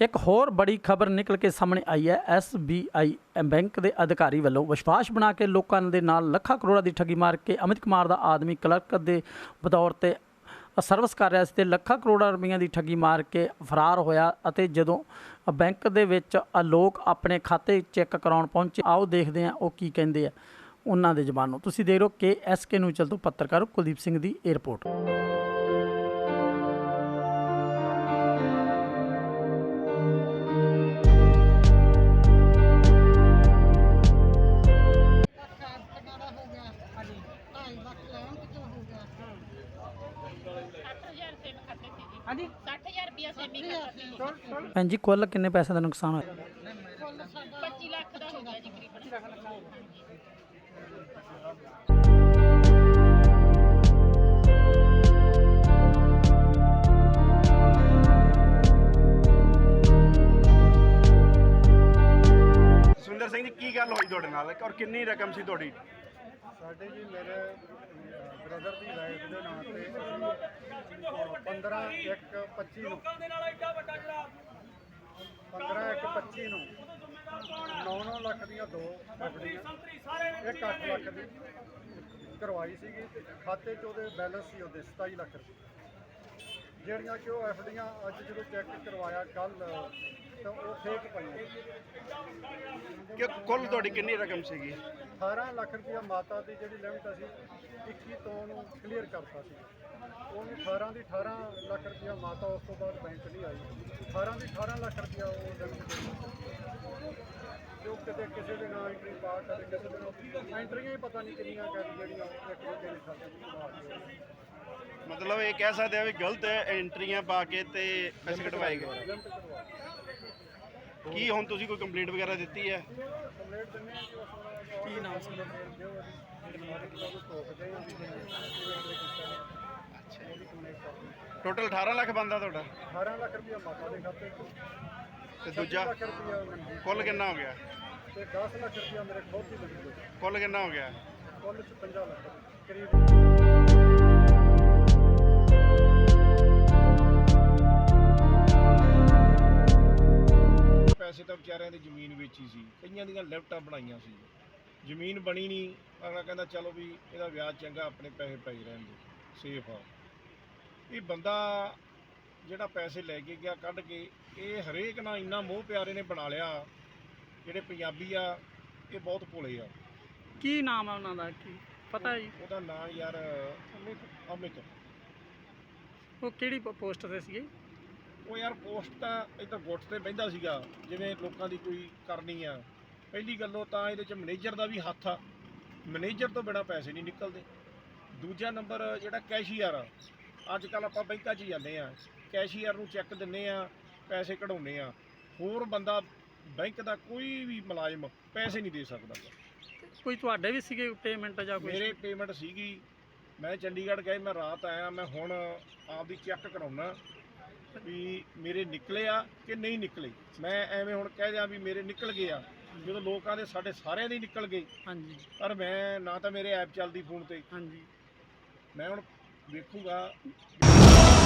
ਇੱਕ ਹੋਰ ਬੜੀ ਖਬਰ ਨਿਕਲ ਕੇ ਸਾਹਮਣੇ ਆਈ ਹੈ। SBI ਬੈਂਕ ਦੇ ਅਧਿਕਾਰੀ ਵੱਲੋਂ ਵਿਸ਼ਵਾਸ ਬਣਾ ਕੇ ਲੋਕਾਂ ਦੇ ਨਾਲ ਲੱਖਾਂ ਕਰੋੜਾਂ ਦੀ ਠੱਗੀ ਮਾਰ ਕੇ ਅਮਿਤ ਕੁਮਾਰ ਦਾ ਆਦਮੀ ਕਲਰਕ ਦੇ ਬਤੌਰ ਤੇ ਸਰਵਿਸ ਕਰ ਰਿਹਾ ਸੀ ਤੇ ਲੱਖਾਂ ਕਰੋੜਾਂ ਰੁਪਈਆਂ ਦੀ ਠੱਗੀ ਮਾਰ ਕੇ ਫਰਾਰ ਹੋਇਆ ਅਤੇ ਜਦੋਂ ਬੈਂਕ ਦੇ ਵਿੱਚ ਲੋਕ ਆਪਣੇ ਖਾਤੇ ਚੈੱਕ ਕਰਾਉਣ ਪਹੁੰਚੇ, ਆਓ ਦੇਖਦੇ ਹਾਂ ਉਹ ਕੀ ਕਹਿੰਦੇ ਆ। ਉਹਨਾਂ ਦੇ ਜ਼ਬਾਨੋਂ। ਤੁਸੀਂ ਦੇਖ ਰਹੇ ਹੋ ਕਿ ਐਸਕੇ ਨੂੰ ਚਲ ਤੋਂ ਪੱਤਰਕਾਰ ਕੁਲਦੀਪ ਸਿੰਘ ਦੀ ਏਅਰਪੋਰਟ ਹਾਂਜੀ। 60000 ਰੁਪਏ ਸੇਮੀ ਖਾਤਾ ਸੀ ਭੈਣ ਜੀ ਕੁੱਲ ਕਿੰਨੇ ਪੈਸੇ ਦਾ ਨੁਕਸਾਨ ਹੋਇਆ? ਕੁੱਲ ਸਾਡਾ 25 ਲੱਖ ਦਾ ਹੋ ਗਿਆ ਜੀ ਤਕਰੀਬਨ। ਸੁਰਿੰਦਰ ਸਿੰਘ ਜੀ ਕੀ ਗੱਲ ਹੋਈ ਤੁਹਾਡੇ ਨਾਲ? ਔਰ ਕਿੰਨੀ ਰਕਮ ਸੀ ਤੁਹਾਡੀ? ਸਾਡੇ ਜੀ ਮੇਰੇ ਬ੍ਰਦਰ ਦੀ ਵਾਈਫ ਦੇ ਨਾਂ ਤੇ ਅਸੀਂ 15 1 25 ਨੂੰ 15 1 25 ਨੂੰ 9-9 ਲੱਖ ਦੀਆਂ ਦੋ ਇੱਕ 8 ਲੱਖ ਦੀ ਕਰਵਾਈ ਸੀਗੀ। ਖਾਤੇ 'ਚ ਉਹਦੇ ਬੈਲੈਂਸ ਸੀ ਉਹਦੇ 27 ਲੱਖ ਰੁਪਏ। ਜਿਹੜੀਆਂ ਕਿ ਉਹ ਐਫਡੀਆਂ ਅੱਜ ਜਦੋਂ ਚੈੱਕ ਕਰਵਾਇਆ ਕੱਲ ਤਾਂ ਉਹ ਫੇਕ ਪਈਆਂ। ਕਿ ਕੁੱਲ ਤੁਹਾਡੀ ਕਿੰਨੀ ਰਕਮ ਸੀਗੀ? 18 ਲੱਖ ਰੁਪਇਆ ਮਾਤਾ ਦੀ ਜਿਹੜੀ ਲਿਮਟ ਅਸੀਂ 21 ਤੋਂ ਨੂੰ ਕਲੀਅਰ ਕਰਤਾ ਸੀ। ਉਹਨੂੰ 18 ਦੀ 18 ਲੱਖ ਰੁਪਇਆ ਮਾਤਾ ਉਸ ਤੋਂ ਬਾਅਦ ਬੈਂਕ ਨਹੀਂ ਆਈ। 18 ਦੀ 18 ਲੱਖ ਰੁਪਇਆ ਉਹ ਲਿਮਟ ਜੋ ਕਿਤੇ ਕਿਸੇ ਦੇ ਨਾਂ ਐਂਟਰੀ ਪਾ ਕਦੇ ਕਿਸੇ ਦੇ ਨਾਂ ਐਂਟਰੀਆਂ ਹੀ ਪਤਾ ਨਹੀਂ ਕਿੰਨੀਆਂ ਕਰ ਜਿਹੜੀਆਂ ਇੱਕ ਦੂਜੇ ਦੇ ਕੇ। ਮਤਲਬ ਇਹ ਕਹਿ ਸਕਦੇ ਆ ਵੀ ਗਲਤ ਐਂਟਰੀਆਂ ਪਾ ਕੇ ਤੇ ਪੈਸੇ ਕਢਵਾਏ ਗਏ। ਕੀ ਹੁਣ ਤੁਸੀਂ ਕੋਈ ਕੰਪਲੇਂਟ ਵਗੈਰਾ ਦਿੱਤੀ ਹੈ? ਕੰਪਲੀਟ ਦਿੰਦੇ ਆ ਜੋ ਕੀ ਨਾਮ ਸੀ? ਟੋਟਲ 18 ਲੱਖ ਬੰਦਾ ਤੁਹਾਡਾ। 18 ਲੱਖ ਰੁਪਇਆ ਮਾਤਾ ਦੇ ਖਾਤੇ 'ਚ। ਤੇ 26 ਦੂਜਾ ਕੁੱਲ। ਕਿੰਨਾ ਹੋ ਗਿਆ? ਤੇ 10 ਲੱਖ ਰੁਪਇਆ ਮੇਰੇ ਖੁਦ ਦੀ ਲੱਗੀ। ਕੁੱਲ ਕਿੰਨਾ ਹੋ ਗਿਆ? ਕੁੱਲ 'ਚ 50 ਲੱਖ। ਕਰੀਬ ਤਾਂ ਦੀ ਜ਼ਮੀਨ ਵੇਚੀ ਸੀ। ਕਈਆਂ ਦੀਆਂ ਲਿਫਟਾਂ ਬਣਾਈਆਂ ਸੀ। ਜ਼ਮੀਨ ਬਣੀ ਨਹੀਂ ਅਗਲਾ ਕਹਿੰਦਾ ਚਲੋ ਵੀ ਇਹਦਾ ਵਿਆਜ ਚੰਗਾ ਆਪਣੇ ਪੈਸੇ ਪਈ ਰਹਿਣਗੇ। ਸੇਫ ਆ। ਇਹ ਬੰਦਾ ਜਿਹੜਾ ਪੈਸੇ ਲੈ ਕੇ ਗਿਆ ਕੱਢ ਕੇ ਇਹ ਹਰੇਕ ਨਾਲ ਇੰਨਾ ਮੋਹ ਪਿਆਰੇ ਨੇ ਬਣਾ ਲਿਆ ਜਿਹੜੇ ਪੰਜਾਬੀ ਆ ਇਹ ਬਹੁਤ ਭੋਲੇ ਆ। ਕੀ ਨਾਮ ਹੈ ਉਹਨਾਂ ਦਾ? ਕੀ? ਪਤਾ ਜੀ? ਉਹਦਾ ਨਾਂ ਯਾਰ ਅਮਿਤ ਉਹ ਕਿਹੜੀ ਪੋਸਟ ਤੇ ਸੀਗੇ? ਉਹ ਯਾਰ ਪੋਸਟ ਤਾਂ ਇੱਧਰ ਗੁੱਟ ਤੇ ਬਹਿੰਦਾ ਸੀਗਾ ਜਿਵੇਂ ਲੋਕਾਂ ਦੀ ਕੋਈ ਕਰਨੀ ਆ। ਪਹਿਲੀ ਗੱਲੋਂ ਤਾਂ ਇਹਦੇ ਚ ਮੈਨੇਜਰ ਦਾ ਵੀ ਹੱਥ ਆ। ਮੈਨੇਜਰ ਤੋਂ ਬਿਨਾ ਪੈਸੇ ਨਹੀਂ ਨਿਕਲਦੇ। ਦੂਜਾ ਨੰਬਰ ਜਿਹੜਾ ਕੈਸ਼ੀਅਰ ਆ ਅੱਜ ਕੱਲ ਆਪਾਂ ਬੈਂਕਾਂ 'ਚ ਜਾਂਦੇ ਆ। ਕੈਸ਼ੀਅਰ ਨੂੰ ਚੈੱਕ ਦਿੰਨੇ ਆ ਪੈਸੇ ਕਢਾਉਨੇ ਆ। ਹੋਰ ਬੰਦਾ ਬੈਂਕ ਦਾ ਕੋਈ ਵੀ ਮੁਲਾਜ਼ਮ ਪੈਸੇ ਨਹੀਂ ਦੇ ਸਕਦਾ। ਕੋਈ ਤੁਹਾਡੇ ਵੀ ਸੀਗੇ ਪੇਮੈਂਟ ਜਾਂ ਕੋਈ ਮੇਰੇ ਪੇਮੈਂਟ ਸੀਗੀ। ਮੈਂ ਚੰਡੀਗੜ੍ਹ ਗਏ ਮੈਂ ਰਾਤ ਆਇਆ ਮੈਂ ਹੁਣ ਆਪਦੀ ਚੈੱਕ ਕਰਾਉਣਾ ਵੀ ਮੇਰੇ ਨਿਕਲੇ ਆ ਕਿ ਨਹੀਂ ਨਿਕਲੇ। ਮੈਂ ਐਵੇਂ ਹੁਣ ਕਹਿ ਦਿਆਂ ਵੀ ਮੇਰੇ ਨਿਕਲ ਗਏ ਆ। ਜਦੋਂ ਲੋਕਾਂ ਦੇ ਸਾਡੇ ਸਾਰਿਆਂ ਦੇ ਨਿਕਲ ਗਏ। ਹਾਂਜੀ। ਪਰ ਮੈਂ ਨਾ ਤਾਂ ਮੇਰੇ ਐਪ ਚੱਲਦੀ ਫੋਨ ਤੇ। ਹਾਂਜੀ। ਮੈਂ ਹੁਣ ਵੇਖੂਗਾ